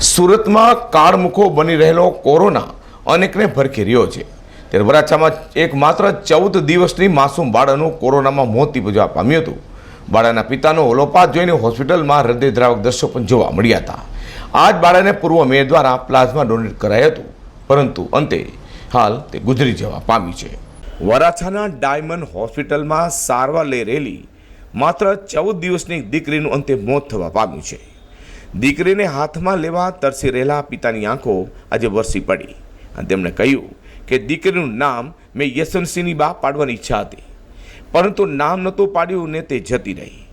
સુરતમાં કાળમુખો બની રહેલો કોરોના અનેકને ભરખી રહ્યો છે. ત્યારે વરાછામાં એક માત્ર ચૌદ દિવસની માસૂમ બાળાનું કોરોનામાં મોત નિપજવા પામ્યું હતું. બાળાના પિતાનો ઓલોપાત જોઈને હોસ્પિટલમાં હૃદયદ્રાવક દ્રશ્યો પણ જોવા મળ્યા હતા. આ જ બાળાને પૂર્વ મેયર દ્વારા પ્લાઝમા ડોનેટ કરાયું હતું. પરંતુ અંતે હાલ તે ગુજરી જવા પામી છે. વરાછાના ડાયમંડ હોસ્પિટલમાં સારવાર લઈ રહેલી માત્ર ચૌદ દિવસની દીકરીનું અંતે મોત થવા પામ્યું છે. દીકરીને હાથમાં લેવા તરસી રહેલા પિતાની આંખો આજે વરસી પડી. અને તેમણે કહ્યું કે દીકરીનું નામ મેં યશવંતસિંહની બા પાડવાની ઈચ્છા હતી. પરંતુ નામ નહોતું પાડ્યું ને તે જતી રહી.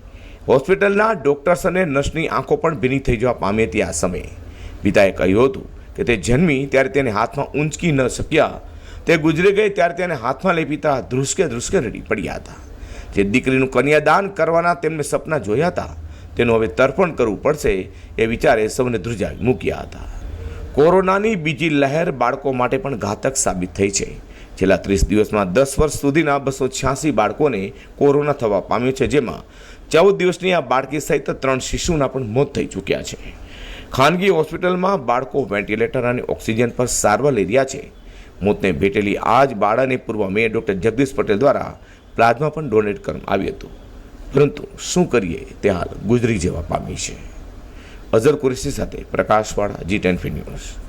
હોસ્પિટલના ડોક્ટર્સ અને નર્સની આંખો પણ ભીની થઈ જવા પામી હતી આ સમયે. પિતાએ કહ્યું હતું કે તે જન્મી ત્યારે તેને હાથમાં ઊંચકી ન શક્યા. તે ગુજરી ગઈ ત્યારે તેને હાથમાં લઈ પિતા ધ્રુસકે ધ્રુસકે રડી પડ્યા હતા. જે દીકરીનું કન્યાદાન કરવાના તેમને સપના જોયા હતા તેનું હવે તર્પણ કરવું પડશે એ વિચારે સૌને ધ્રુજાવી મૂક્યા હતા. કોરોનાની બીજી લહેર બાળકો માટે પણ ઘાતક સાબિત થઈ છે. છેલ્લા ત્રીસ દિવસમાં દસ વર્ષ સુધીના બસો છ્યાસી બાળકોને કોરોના થવા પામ્યો છે, જેમાં ચૌદ દિવસની આ બાળકી સહિત ત્રણ શિશુના પણ મોત થઈ ચૂક્યા છે. ખાનગી હોસ્પિટલમાં બાળકો વેન્ટિલેટર અને ઓક્સિજન પર સારવાર લઈ રહ્યા છે. મોતને ભેટેલી આ જ બાળાને પૂર્વ મેયર ડૉક્ટર જગદીશ પટેલ દ્વારા પ્લાઝમા પણ ડોનેટ કરવામાં આવ્યું હતું. પરંતુ શું કરીએ તે હાલ ગુજરી જવા પામી છે. અઝર કુરેશી સાથે પ્રકાશવાળા જી ટેન ન્યૂઝ